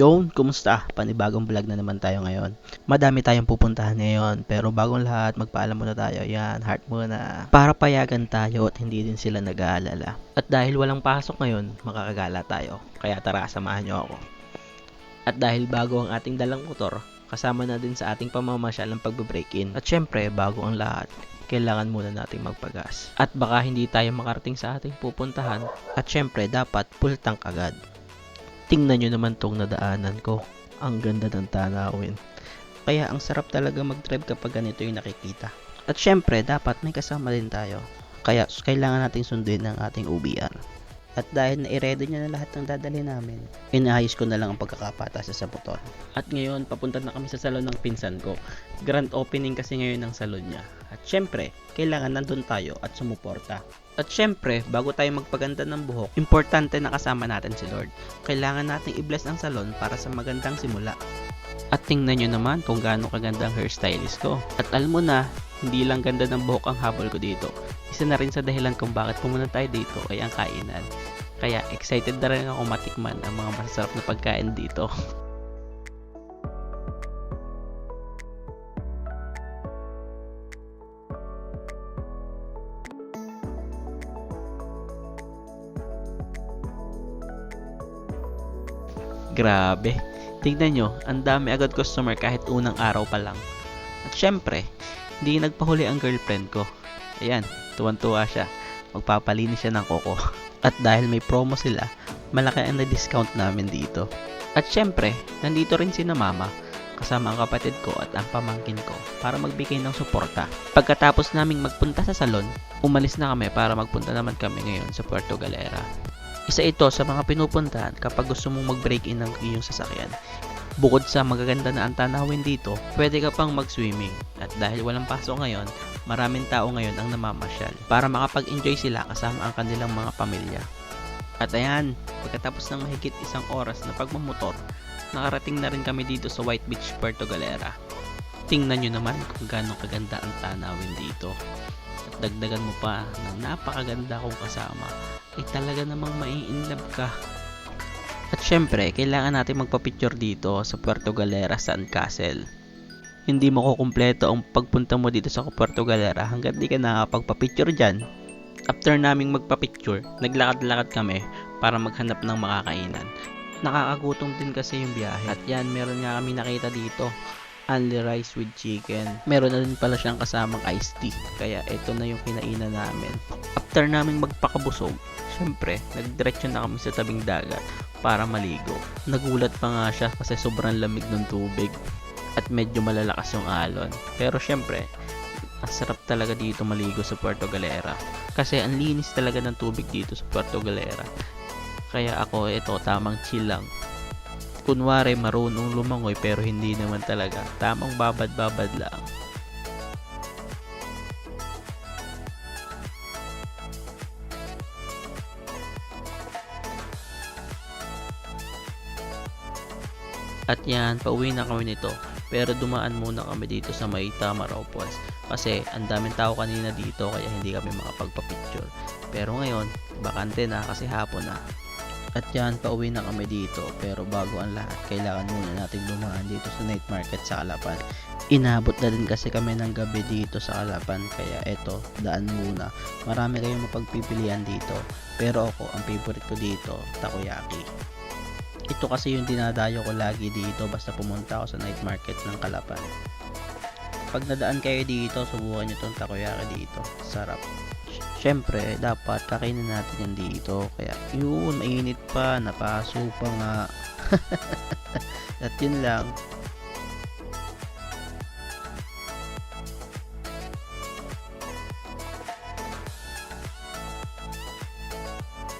Yon, kumusta? Panibagong vlog na naman tayo ngayon. Madami tayong pupuntahan ngayon, pero bagong lahat, magpaalam muna tayo. Yan, heart muna. Para payagan tayo at hindi din sila nag-aalala. At dahil walang pasok ngayon, makakagala tayo. Kaya tara, samahan nyo ako. At dahil bago ang ating dalang motor, kasama na din sa ating pamamasyal ang pagbe-break-in. At syempre, bago ang lahat, kailangan muna nating magpagas. At baka hindi tayo makarating sa ating pupuntahan. At syempre, dapat full tank agad. Tingnan nyo naman tong nadaanan ko. Ang ganda ng tanawin. Kaya ang sarap talaga mag-drive kapag ganito yung nakikita. At syempre, dapat may kasama din tayo. Kaya kailangan nating sundin ang ating OBR. At dahil na-ready niya na lahat ng dadali namin, inaayos ko na lang ang pagkakapatas sa motor. At ngayon, papunta na kami sa salon ng pinsan ko. Grand opening kasi ngayon ng salon niya. At syempre, kailangan nandun tayo at sumuporta. At syempre, bago tayo magpaganda ng buhok, importante na kasama natin si Lord. Kailangan nating i-bless ang salon para sa magandang simula. At tingnan nyo naman kung gaano kaganda ang hairstylist ko. At alam mo na, hindi lang ganda ng buhok ang habol ko dito. Isa na rin sa dahilan kung bakit pumunta tayo dito ay ang kainan. Kaya excited na rin ako matikman ang mga masasarap na pagkain dito. Grabe. Tignan nyo, ang dami agad customer kahit unang araw pa lang. At syempre, hindi nagpahuli ang girlfriend ko. Ayan, tuwan-tuwa siya. Magpapalinis siya ng koko. At dahil may promo sila, malaki ang na-discount namin dito. At syempre, nandito rin si na mama, kasama ang kapatid ko at ang pamangkin ko para magbigay ng suporta. Pagkatapos naming magpunta sa salon, umalis na kami para magpunta naman kami ngayon sa Puerto Galera. Isa ito sa mga pinupuntahan kapag gusto mong mag-break-in ng iyong sasakyan. Bukod sa magaganda na ang tanawin dito, pwede ka pang mag-swimming. At dahil walang pasok ngayon, maraming tao ngayon ang namamasyal para makapag-enjoy sila kasama ang kanilang mga pamilya. At ayan, pagkatapos ng mahigit isang oras na pagmamotor, nakarating na rin kami dito sa White Beach, Puerto Galera. Tingnan nyo naman kung gaano kaganda ang tanawin dito. Dagdagan mo pa ng napakaganda kong kasama, ay talaga namang mai-inlove ka. At syempre, kailangan natin magpa-picture dito sa Puerto Galera Sand Castle. Hindi mo kukumpleto ang pagpunta mo dito sa Puerto Galera hanggat di ka nakapagpa-picture dyan. After naming magpa-picture, naglakad-lakad kami para maghanap ng makakainan. Nakakagutom din kasi yung biyahe. At yan, meron nga kami nakita dito. Only rice with chicken. Meron na din pala siyang kasamang iced tea. Kaya ito na yung kinainan namin. After naming magpakabusog, syempre, nagdiretso na kami sa tabing dagat para maligo. Nagulat pa nga siya kasi sobrang lamig ng tubig at medyo malalakas yung alon. Pero syempre, ang sarap talaga dito maligo sa Puerto Galera. Kasi ang linis talaga ng tubig dito sa Puerto Galera. Kaya ako, ito, tamang chill lang. Kunwari, marunong lumangoy pero hindi naman talaga. Tamang babad-babad lang. At yan, pauwi na kami nito. Pero dumaan muna kami dito sa may Tamaraw Falls. Kasi ang daming tao kanina dito kaya hindi kami makapagpa-picture. Pero ngayon, bakante na kasi hapon na. At yan, pauwi na kami dito. Pero bago ang lahat, kailangan muna natin dumaan dito sa night market sa Kalapan. Inabot na din kasi kami ng gabi dito sa Kalapan. Kaya eto, daan muna. Marami kayong mapagpipilian dito. Pero ako, ang favorite ko dito, takoyaki. Ito kasi yung dinadayo ko lagi dito basta pumunta ako sa night market ng Kalapan. Pag nadaan kayo dito, subukan nyo tong takoyaki dito. Sarap. Siyempre, dapat kakainin natin yan dito. Kaya, yun, mainit pa, napaso pa nga. At yun lang.